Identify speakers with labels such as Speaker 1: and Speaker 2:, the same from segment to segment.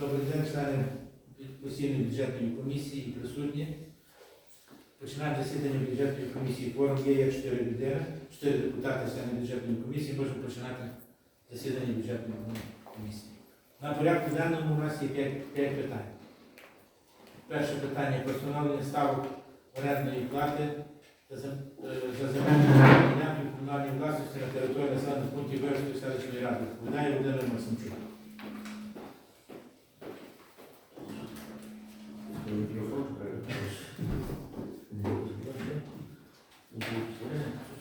Speaker 1: Добрий день, члени постійної бюджетної комісії і присутні. Починаємо засідання бюджетної комісії. Форум є, є 4 людини, 4 депутати члени бюджетної комісії. Можемо починати засідання бюджетної комісії. На порядку денному у нас є 5, 5 питань. Перше питання про ставок орендної плати за е, земельні ділянки комунальної власності на території населених пунктів Верської селищної ради. Відповідає Володимир Максимчук.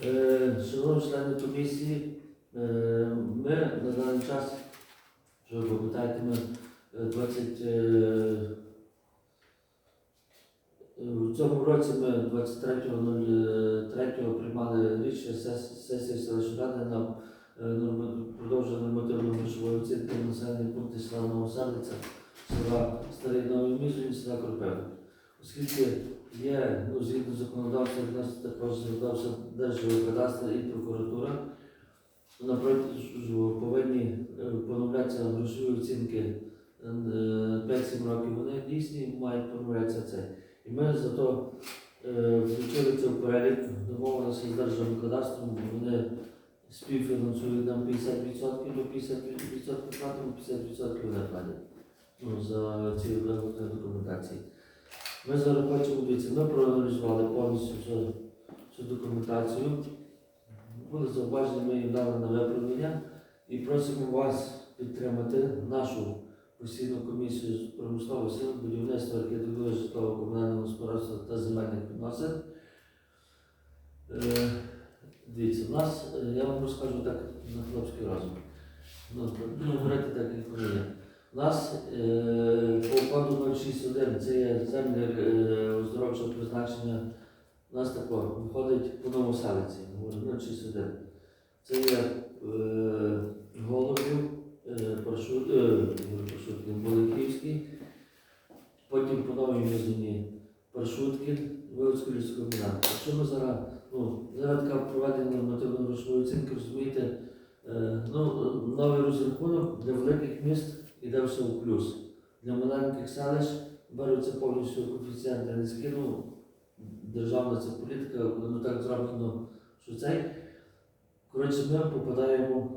Speaker 2: Е, Шановні члени комісії, е, ми на даний час, що ви пам'ятаєте, ми е, 20, е, в цьому році ми 23.03 приймали рішення сес- сесії селищної ради на е, продовження нормативної грошової оцінки населених пунктів села Новоселиця, села Старий Новий Мізень, села Кропивник. Оскільки є, ну, згідно законодавства, в нас також законодавство Держгеокадастр і прокуратура. Напроти повинні е, поновлятися грошові оцінки е, 5-7 років. Вони дійсні мають поновлятися це. І ми зато е, включили це в перелік, домовилися з Держгеокадастром, вони співфінансують нам 50%, до 50% платимо, 50% не платять ну, за ці виготовлені документації. Ми зараз хочемо ми проаналізували повністю цю, цю документацію. Були зауваження, ми їм дали на виправлення і просимо вас підтримати нашу постійну комісію з промислових сил, будівництва архітектури житлового комунального господарства та земельних відносин. Е, дивіться, в нас, е, я вам розкажу так на хлопський розум. Ну, ну, говорити так, як є. У нас е, по коду 061 це є землі е, оздоровчого призначення. У нас тако виходить по новоселиці, 061. Це є е, Голубів, е, паршут, е, Боликівський, потім по новій Мізуні Паршуткін, Вилицький лісовий комбінат. Якщо ми зараз, ну, зараз така проведення нормативно грошової оцінки, розумієте, е, ну, новий розрахунок для великих міст іде все в плюс. Для маленьких селищ беруться повністю коефіцієнти низькі, ну, державна це політика, воно так зроблено, що цей. Коротше, ми попадаємо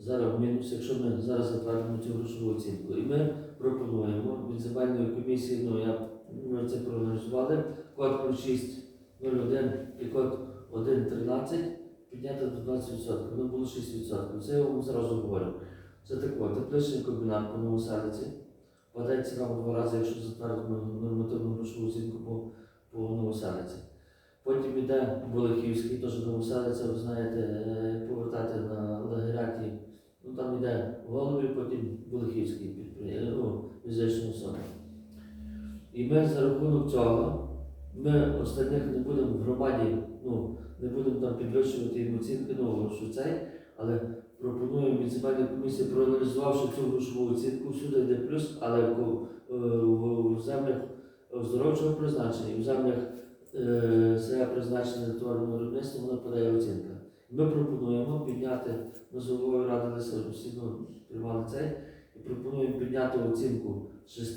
Speaker 2: зараз мінус, якщо ми зараз затвердимо цю грошову оцінку. І ми пропонуємо від земельної комісії, ну я ми це проаналізували, код 0601 і код 113 підняти до 20%. Воно було 6%. Це я вам зразу говорю. Це так от, тепличний комбінат по новоселиці. Падає ціна два рази, якщо затвердимо нормативну грошову оцінку по, по новоселиці. Потім йде Болихівський, теж новоселиця, ви знаєте, е, повертати на лагеряті. Ну там йде голові, потім Болихівський підприємство, ну, фізична особа. І ми за рахунок цього, ми останніх не будемо в громаді, ну, не будемо там підвищувати їм оцінки, ну, що цей, але пропонуємо від земельної проаналізувавши цю грошову оцінку, всюди йде плюс, але в, е, в, в землях оздоровчого призначення, і в землях е, призначення на товарного виробництва, вона подає оцінка. Ми пропонуємо підняти ми з головою ради постійно приймали цей, і пропонуємо підняти оцінку з 6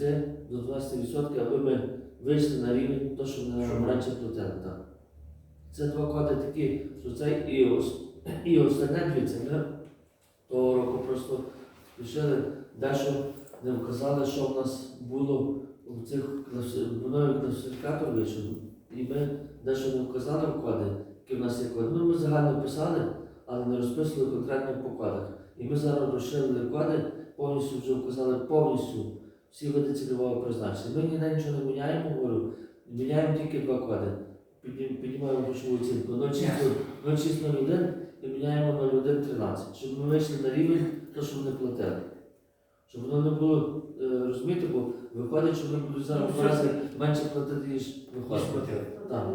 Speaker 2: до 12%, аби ми вийшли на рівень того, що ми
Speaker 1: Що?
Speaker 2: раніше платили. Це два коди такі, що цей і, ос, і остальне дивіться, ми того року просто включили дещо не вказали, що в нас було в цих класи- класифікатор вийшов. І ми дещо не вказали в коди, які в нас є коди. Ну, ми загально писали, але не розписували конкретно по кодах. І ми зараз розширили коди, повністю вже вказали повністю всі види цільового призначення. Ми ніде нічого не міняємо, говорю, міняємо тільки два коди. Піднімаємо грошову оцінку 0601 і міняємо 0113, щоб ми вийшли на рівень, то, що вони платили. Щоб воно не було, е, розумієте, бо виходить, що вони будуть зараз рази менше платити, ніж виходить. Так.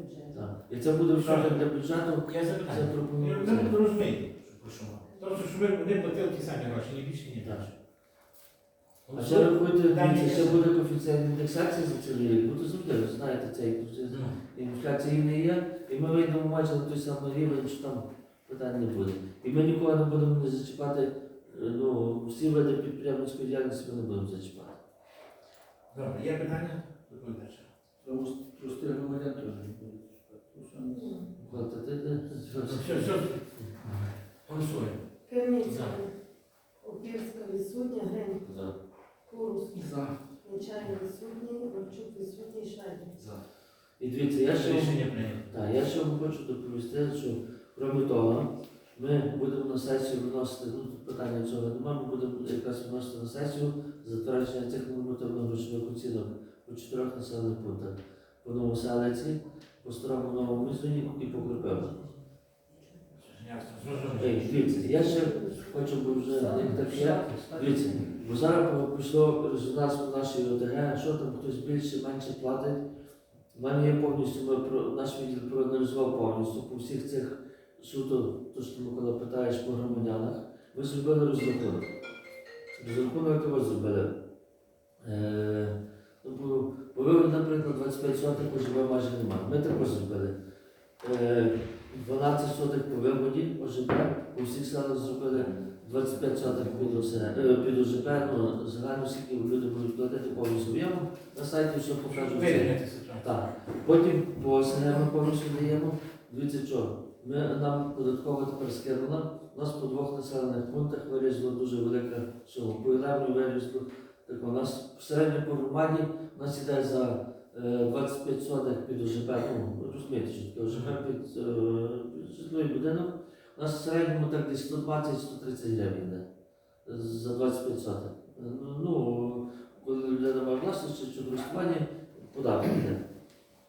Speaker 3: Бюджету.
Speaker 2: Так. І це буде
Speaker 1: Так.
Speaker 2: для бюджету.
Speaker 1: Я
Speaker 2: Це
Speaker 1: запитаю.
Speaker 2: пропоную.
Speaker 1: Ви не розумієте, що про що мова. Тобто, що ви вони платили ті самі гроші, ні більше, ні
Speaker 2: Так.
Speaker 1: менше.
Speaker 2: А ще рахуйте, ще буде коефіцієнт індексації за цілий рік. Буде завжди, ви знаєте, цей коефіцієнт
Speaker 1: Ну,
Speaker 2: інфляції не є, і ми вийдемо майже на той самий рівень, що там питань не буде. І ми нікого не будемо не зачіпати ну, всі види підприємницької діяльності ми не будемо зачіпати.
Speaker 1: Добре, є питання? Доповідач.
Speaker 4: Простих громадян теж
Speaker 1: За.
Speaker 3: Опірська відсутня, Грень,
Speaker 2: За.
Speaker 3: Курус,
Speaker 4: За.
Speaker 3: Нечай відсутній, Вовчук відсутній.
Speaker 4: За.
Speaker 2: І дивіться, я ще. Так, я ще вам хочу доповісти, що крім того, ми будемо на сесію виносити, ну тут питання цього немає, ми будемо якраз виносити на сесію затвердження цих нормативно-грошових оцінок по чотирьох населених пунктах. По Новоселиці, по Старому Новому Мізоні і по Кропивні.
Speaker 1: Ясно.
Speaker 2: Ей,
Speaker 1: Зрозуміло.
Speaker 2: Дивіться, я ще хочу, бо вже як так є, дивіться, бо зараз пішло резонанс нашій ОТГ, що там хтось більше, менше платить. У мене є повністю, ми про наш відділ проаналізував повністю по всіх цих суто, то що ти Микола питаєш по громадянах. Ми зробили розрахунок. Розрахунок того зробили. Е, ну, бо, ви, наприклад, 25 сотих ОЖБ майже немає. Ми також зробили. Е, 12 сотих по виводі ОЖБ, у всіх селах зробили 25 сотих під е, під ОЖБ, ну, загально скільки люди будуть платити повністю об'ємом. На сайті все покажу. це.
Speaker 1: Вирівняти ситуацію.
Speaker 2: Так. Потім по ОСГ ми повністю даємо. Дивіться що, ми, нам податково тепер скинула. У нас по двох населених пунктах вирізло дуже велика сума. По Ілевні вирізло. Так у нас в середньому по громаді у нас іде за е, 25 сотих під ОЖБ, ну, розумієте, що таке ОЖБ під, е, житловий будинок. У нас в середньому так десь 120-130 гривень йде за 25 сотих. Е, Ну, ну, коли людина має власність чи користування, податок йде.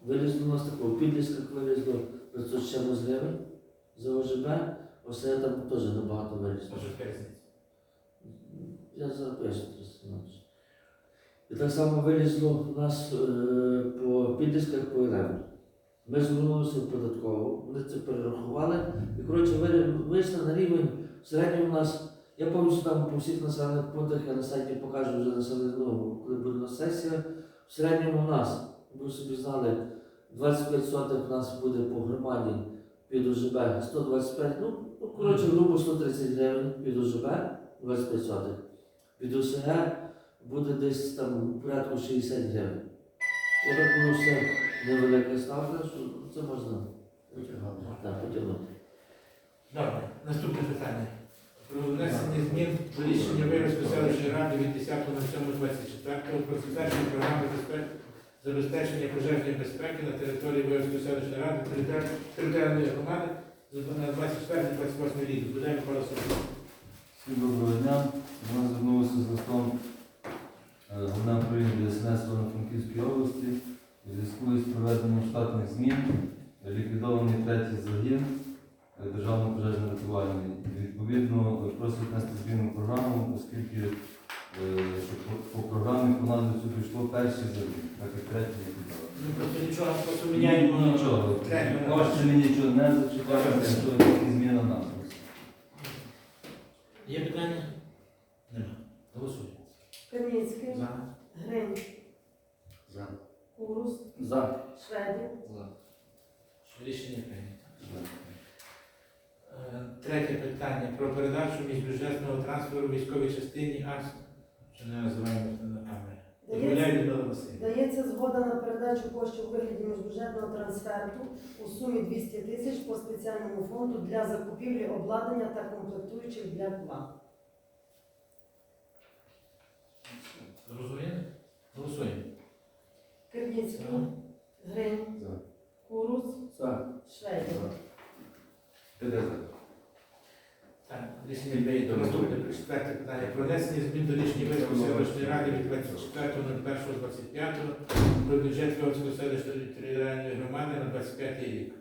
Speaker 2: Вилізло у нас такого, в підлісках вилізло 500 з чимось гривень за ОЖБ, оце там теж набагато вилізло.
Speaker 1: Може.
Speaker 2: Я запишу трошки. І так само вилізло у нас е, по підлісках по РМ. Ми звернулися в податкову, вони це перерахували. І коротше вийшли на рівень в середньому у нас. Я повністю там по всіх населених пунктах, я на сайті покажу вже населених, ну, коли буде на сесія. В середньому у нас, ви собі знали, 25 сотих у нас буде по громаді під ОЖБ 125, ну, ну коротше, грубо 130 гривень під ОЖБ, 25 сотих. Від ОСГ буде десь там порядку 60 гривень. Я так думаю, все невелика ставка, що це можна так, потягнути.
Speaker 1: Добре, наступне питання. Про внесення змін до рішення Виробської селищної ради від 10.07.24 про затвердження програми забезпечення пожежної безпеки на території Виробської селищної ради територіальної громади на 24-28 рік. Буде Микола Сергійович.
Speaker 5: Всім доброго дня. Нас звернулися з листом е, головне управління ДСНС Івано-Франківської області у зв'язку з проведенням штатних змін, ліквідований третій загін е, державно пожежно рятувальний. Відповідно, просить внести зміну програму, оскільки е, по- програмі по назві пішло перший загін, так як третій ліквідований.
Speaker 1: Ну, просто нічого, просто міняємо
Speaker 5: Нічого, кошти ми нічого не зачіпаємо, якщо є тільки зміна назви.
Speaker 1: Є питання? Нема. Голосуємо.
Speaker 3: Криницький,
Speaker 1: За.
Speaker 3: Грень,
Speaker 4: За.
Speaker 3: Курус,
Speaker 4: За.
Speaker 3: Шведів.
Speaker 1: Рішення прийнято. Е, Третє питання про передачу міжбюджетного трансферу військовій частині АС, що не називаємо на камері. Дозволяє Людмила Васильівна.
Speaker 3: Дається згода на передачу коштів у вигляді міжбюджетного трансферту у сумі 200 тисяч по спеціальному фонду для закупівлі обладнання та комплектуючих для ПЛА.
Speaker 1: Зрозуміли?
Speaker 3: Грень,
Speaker 4: За.
Speaker 3: Курус,
Speaker 4: За.
Speaker 3: Шведів.
Speaker 1: Так, рішення прийнято. Наступне четверте питання. Про внесення змін до рішення Виської селищної ради від 24.01.25 про бюджет Київської селищної територіальної громади на 25 рік.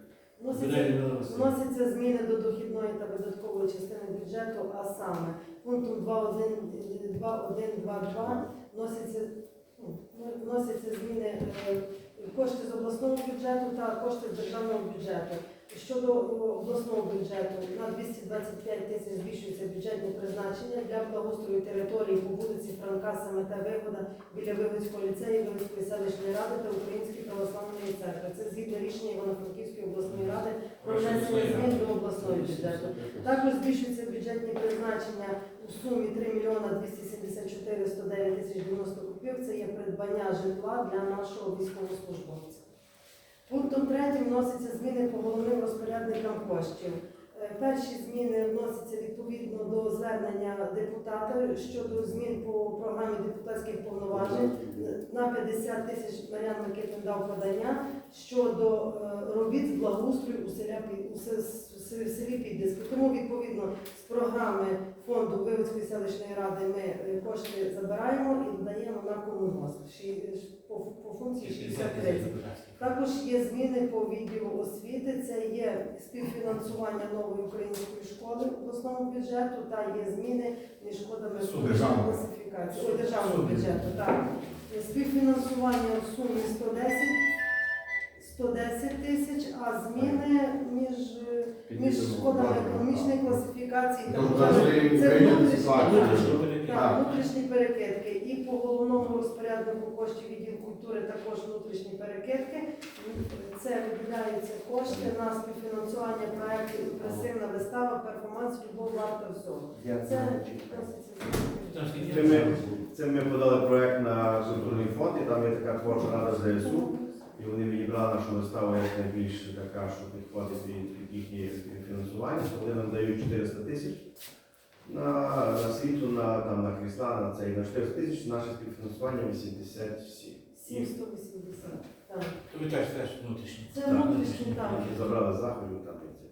Speaker 1: Людмила
Speaker 3: Вносяться зміни до дохідної та видаткової частини бюджету, а саме пунктом 2.1.2.2 вносяться, вносяться зміни е, кошти з обласного бюджету та кошти з державного бюджету. Щодо обласного бюджету на 225 тисяч збільшується бюджетні призначення для благоустрою території по вулиці Франка Самета Вигода біля Вигодського ліцею, Вигодської селищної ради та Української православної церкви. Це згідно рішення Івано-Франківської обласної ради про внесення змін до обласного бюджету. Також збільшуються бюджетні призначення у сумі 3 мільйона 274 109 тисяч 90 копійок. Це є придбання житла для нашого військовослужбовця. Пунктом третім вносяться зміни по головним розпорядникам коштів. Е, Перші зміни вносяться відповідно до звернення депутата щодо змін по програмі депутатських повноважень на 50 тисяч Мар'ян Микитин дав подання щодо е, робіт з благоустрою у, селя, Під- у се- с- в селі Підліски. Тому відповідно з програми фонду Вивицької селищної ради ми е, кошти забираємо і додаємо на комунгосп Ші- по, функції
Speaker 1: 60
Speaker 3: 60
Speaker 1: тисяч депутатських.
Speaker 3: також є зміни по відділу освіти. Це є співфінансування нової української школи обласному бюджету та є зміни між шкодами класифікації державного бюджету. Так співфінансування в сумі 110 110 тисяч, а зміни між, між шкодами економічної класифікації та
Speaker 4: Тобто,
Speaker 3: це внутрішні
Speaker 1: Внутрішні
Speaker 3: так, внутрішні перекидки. І по головному розпоряднику коштів відділ культури також внутрішні перекидки. Це виділяються кошти на співфінансування проєктів імпресивна вистава, перформанс, любов, варта всього. Це?
Speaker 6: Це ми, це ми подали проект на культурний фонд, і там є така творча рада ЗСУ, і вони відібрали нашу виставу як найбільш така, що підходить під їхнє фінансування, то вони нам дають 400 тисяч на, на світло, на, там, на крісла, на це, і на 400 тисяч наше співфінансування 87.
Speaker 3: 780. Так.
Speaker 1: То теж теж внутрішні.
Speaker 3: Це внутрішні, так.
Speaker 6: Які забрали заходів там і це.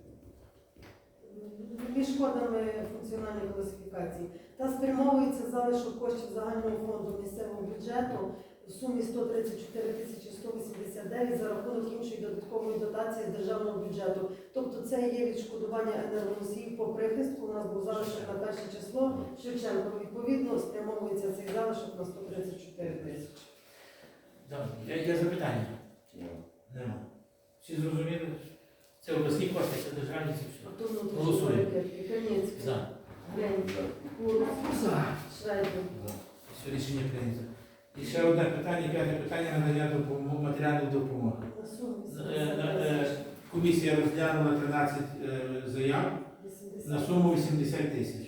Speaker 3: Між шкодами функціональної класифікації та спрямовується залишок коштів загального фонду місцевого бюджету в сумі 134 тисячі 189 за рахунок іншої додаткової дотації з державного бюджету. Тобто це є відшкодування енергоносіїв по прихистку. У нас був залишок на перше число Шевченко. Відповідно, спрямовується цей залишок на 134 тисячі.
Speaker 1: Добре. Є, є запитання? Нема. Всі зрозуміли? Це обласні кошти, це державні це все.
Speaker 3: Тут внутрішні
Speaker 1: Голосуємо. комісія розглянула 13 е, заяв на суму 80 тисяч,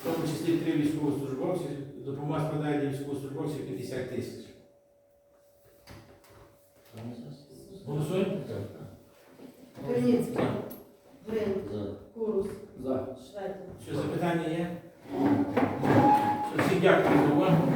Speaker 1: в тому числі три військовослужбовці, допомога складає для військовослужбовців 50 тисяч. Голосуємо?
Speaker 3: Український. Курус. Шведа. Що запитання є?
Speaker 1: Всім дякую за увагу.